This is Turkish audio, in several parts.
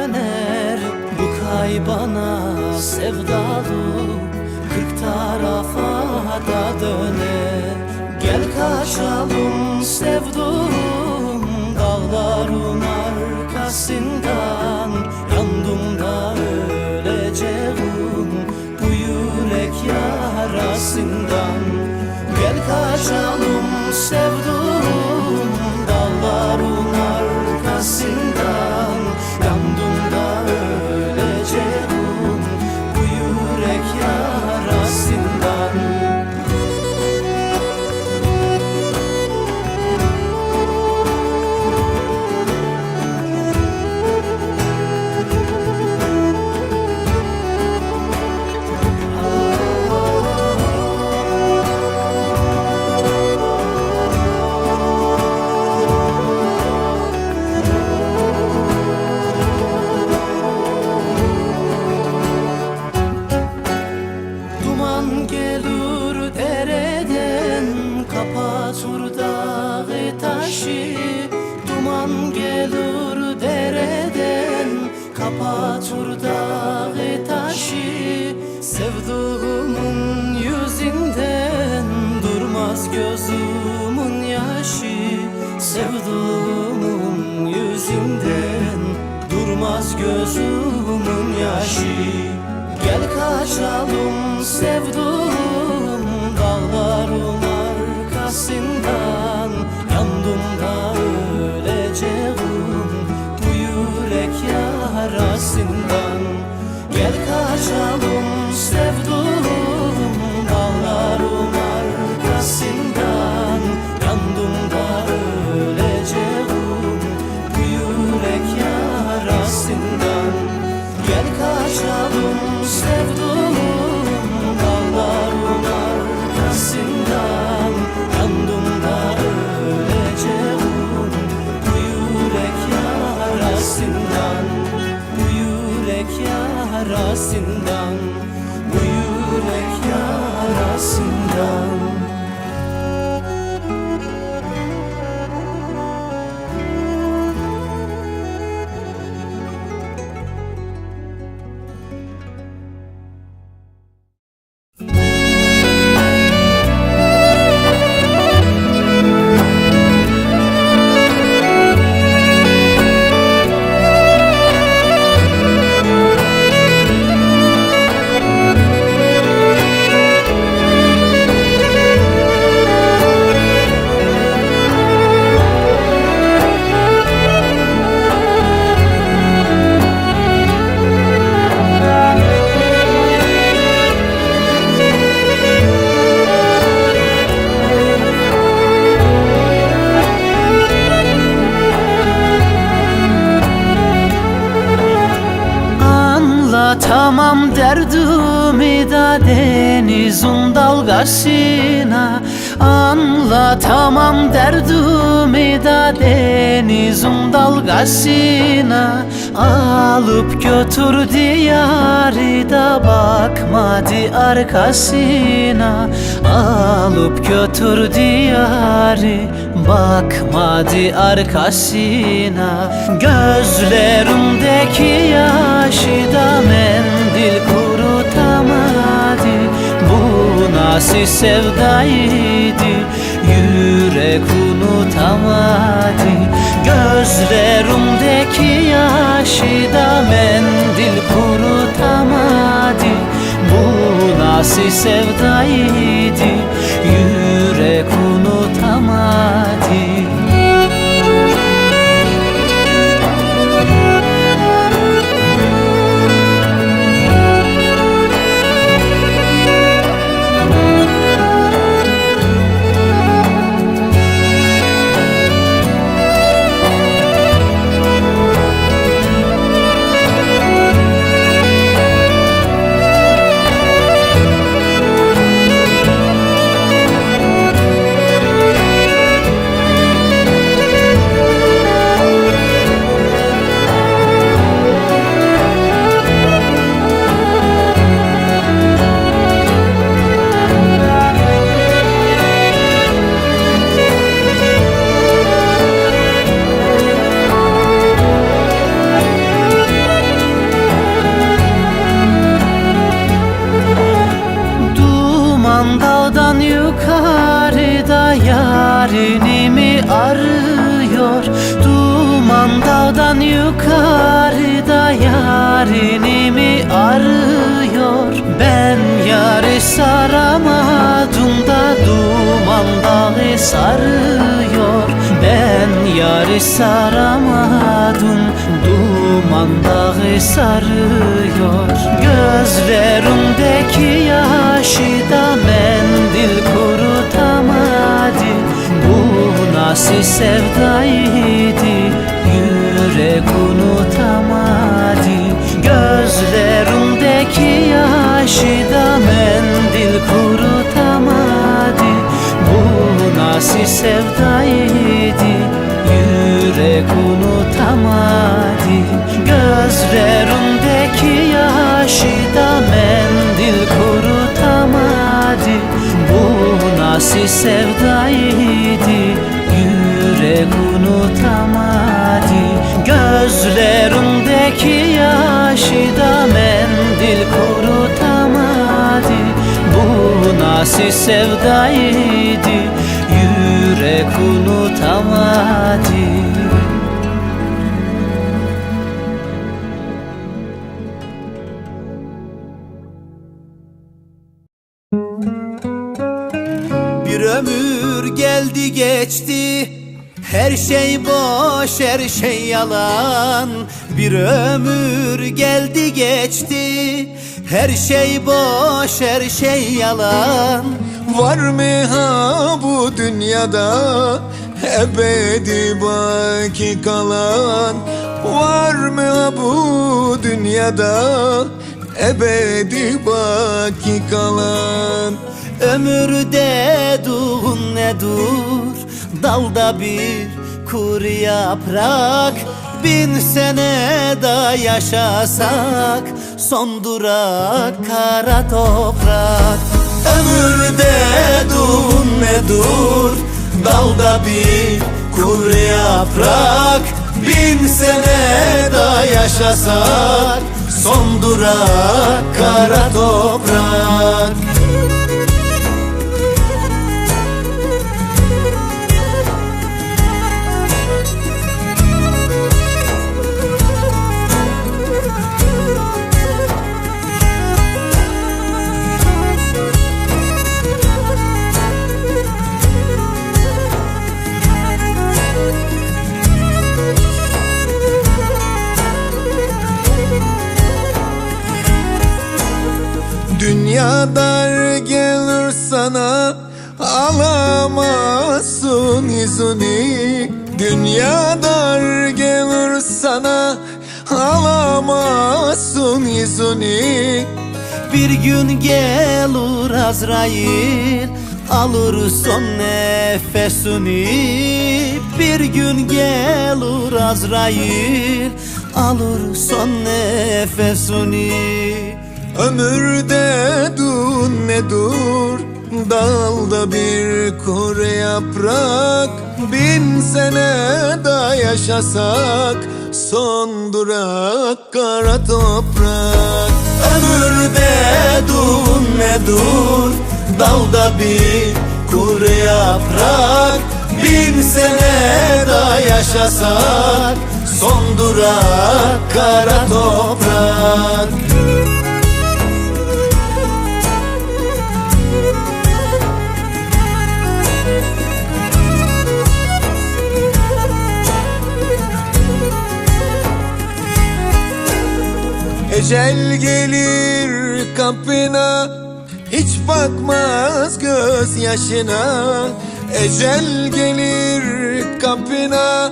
döner. Bu kaybana sevdalı Kırk tarafa da döner. Gel kaçalım sevduğum Dağların arkasından. Yandım da öleceğim Bu yürek yarasından. Gel kaçalım sevduğum taşı Duman gelir dereden Kapatır dağı taşı. Sevduğumun yüzünden Durmaz gözümün yaşı. Sevduğumun yüzünden Durmaz gözümün yaşı. Gel kaçalım sevduğum yarasından Gel kaçalım sevduğum yarasından denizin dalgasına. Anlatamam derdimi da denizin dalgasına. Alıp götürdü yarı da bakmadı arkasına Alıp götürdü yarı bakmadı arkasına Gözlerimdeki yaşı da mendil nasıl sevdaydı yürek unutamadı. Gözlerimdeki yaşı da mendil kurutamadı. Bu nasıl sevdaydı yarı saramadım da duman dağı sarıyor. Ben yarı saramadım duman dağı sarıyor. Gözlerimdeki yaşı da mendil kurutamadı. Bu nasıl sevdaydı yürek unutamadı. Gözlerimdeki yaşı da mendil sevdaydı yürek unutamadı Gözlerimdeki yaşı da mendil kurutamadı. Bu nasıl sevdaydı yürek unutamadı ömür geldi geçti. Her şey boş her şey yalan. Bir ömür geldi geçti. Her şey boş her şey yalan. Var mı ha bu dünyada ebedi baki kalan? Var mı ha bu dünyada ebedi baki kalan Ömürde dur ne dur Dalda bir kur yaprak Bin sene da yaşasak Son durak kara toprak. Ömürde dur ne dur Dalda bir kur yaprak Bin sene da yaşasak Son durak kara toprak Yüzünü Dünya dar gelir sana. Alamazsın yüzünü Bir gün gelir Azrail Alır son nefesini Bir gün gelir Azrail Alır son nefesini Ömürde dur ne dur Dalda bir kuru yaprak Bin sene da yaşasak Son durak kara toprak. Ömürde dur ne dur Dalda bir kuru yaprak Bin sene da yaşasak Son durak kara toprak Ecel gelir kapına Hiç bakmaz göz yaşına. Ecel gelir kapına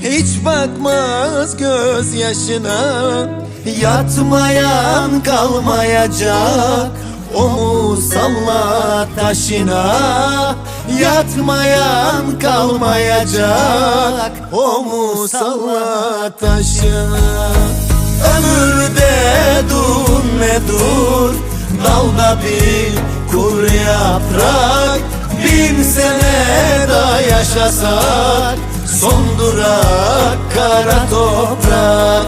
Hiç bakmaz göz yaşına. Yatmayan kalmayacak Omuz salla taşına. Yatmayan kalmayacak Omuz salla taşına Ömürde dur ne dur? Dalda bir kur yaprak Bin sene da yaşasak Son durak kara toprak.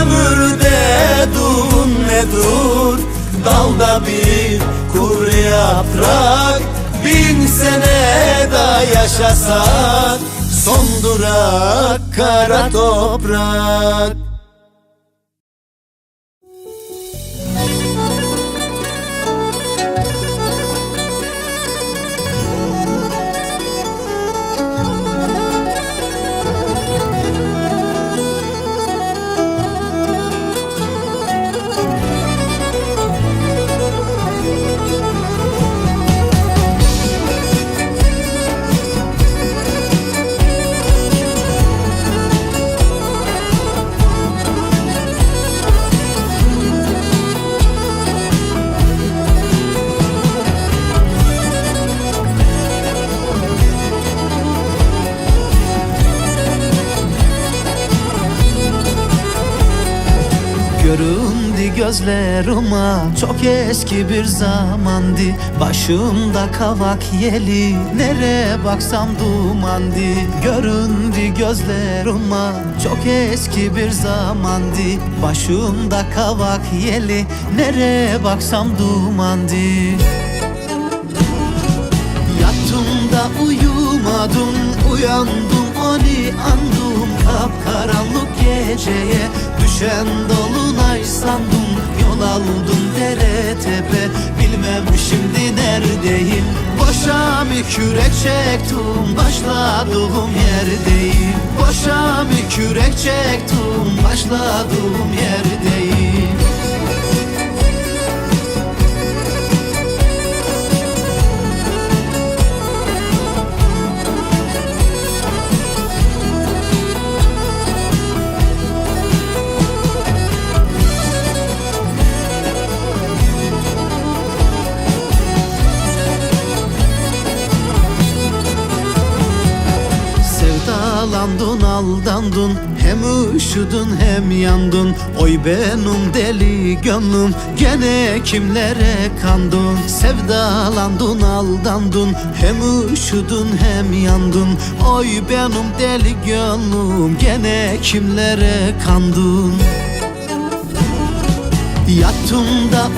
Ömürde dur ne dur? Dalda bir kur yaprak yaşasak Son durak kara toprak Gözlerime çok eski bir zamandı Başımda kavak yeli. Nere baksam dumandı Göründü gözlerime çok eski bir zamandı Başımda kavak yeli. Nere baksam dumandı Yattım da uyumadım. Uyandım ani andım Kapkaranlık geceye Düşen dolunay sandım Yol aldım dere tepe. Bilmem şimdi neredeyim. Boşa mı kürek çektim? Başladığım yerdeyim. Boşa mı kürek çektim? Başladığım yerdeyim Sevdalandın aldandın Hem üşüdün hem yandın. Oy benim deli gönlüm Gene kimlere kandın? Sevdalandın aldandın Hem üşüdün hem yandın. Oy benim deli gönlüm Gene kimlere kandın? Yattım da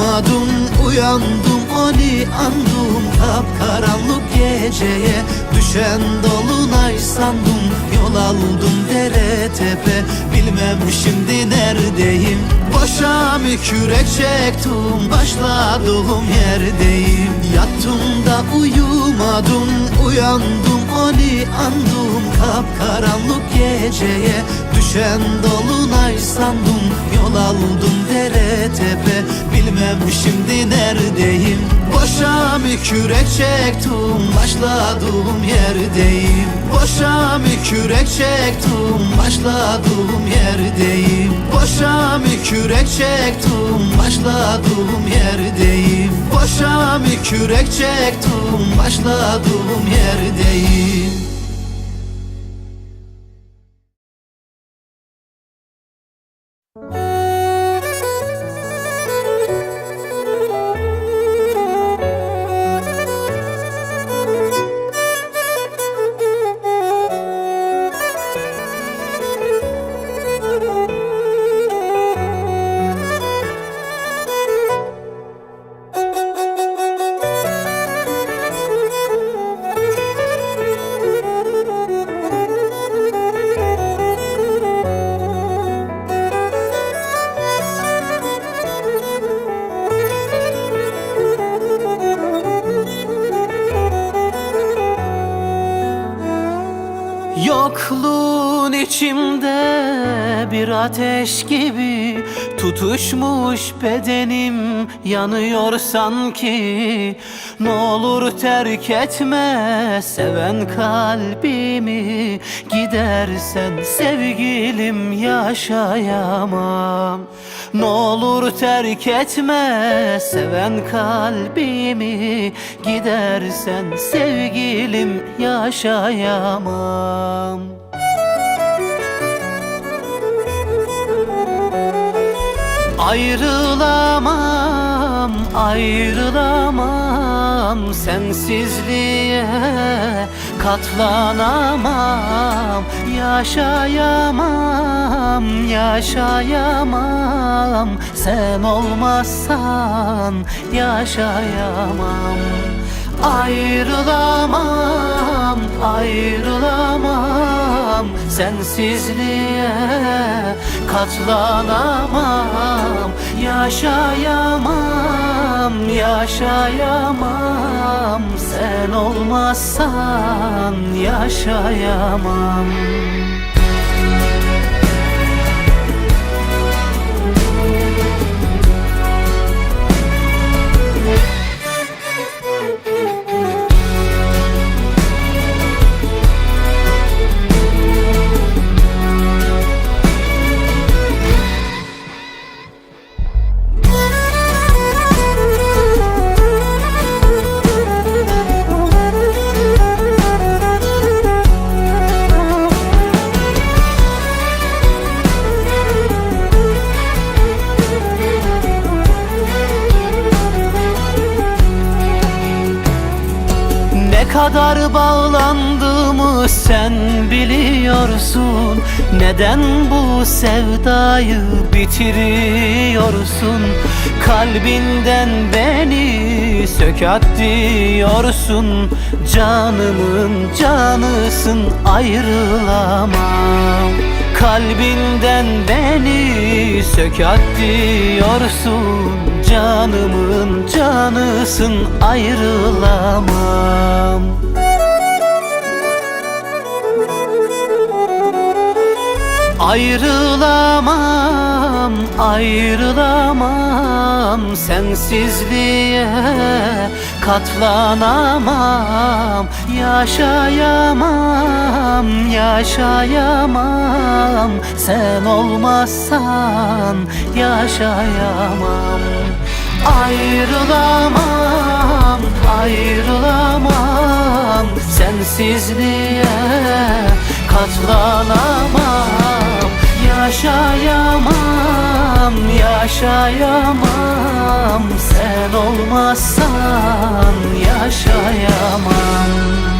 uyumadım Uyandım oni andım Kapkaranlık geceye Düşen dolunay sandım. Yol aldım dere tepe Bilmem şimdi neredeyim. Boşa mı kürek çektim Başladığım yerdeyim. Yattım da uyumadım Uyandım oni andım Kapkaranlık geceye Düşen dolunay sandım Yol aldım dere tepe. Bilmem şimdi neredeyim. Boşa mı kürek çektim Başladığım yerdeyim. Boşa mı kürek çektim Başladığım yerdeyim. Boşa mı kürek çektim Başladığım yerdeyim. Boşa mı kürek çektim Başladığım yerdeyim içimde bir ateş gibi Tutuşmuş bedenim yanıyor sanki. Ne olur terk etme seven kalbimi Gidersen sevgilim yaşayamam. Ne olur terk etme seven kalbimi Gidersen sevgilim yaşayamam Ayrılamam, ayrılamam Sensizliğe katlanamam Yaşayamam, yaşayamam. Sen olmazsan yaşayamam. Ayrılamam, ayrılamam Sensizliğe katlanamam. Yaşayamam, yaşayamam. Sen olmazsan yaşayamam bağlandığımı sen biliyorsun. Neden bu sevdayı bitiriyorsun? Kalbinden beni sökat diyorsun. Canımın canısın ayrılamam. Kalbinden beni sökat diyorsun. Canımın canısın ayrılamam Ayrılamam, ayrılamam Sensizliğe katlanamam Yaşayamam, yaşayamam. Sen olmazsan yaşayamam. Ayrılamam, ayrılamam Sensizliğe katlanamam Yaşayamam, yaşayamam. Sen olmazsan yaşayamam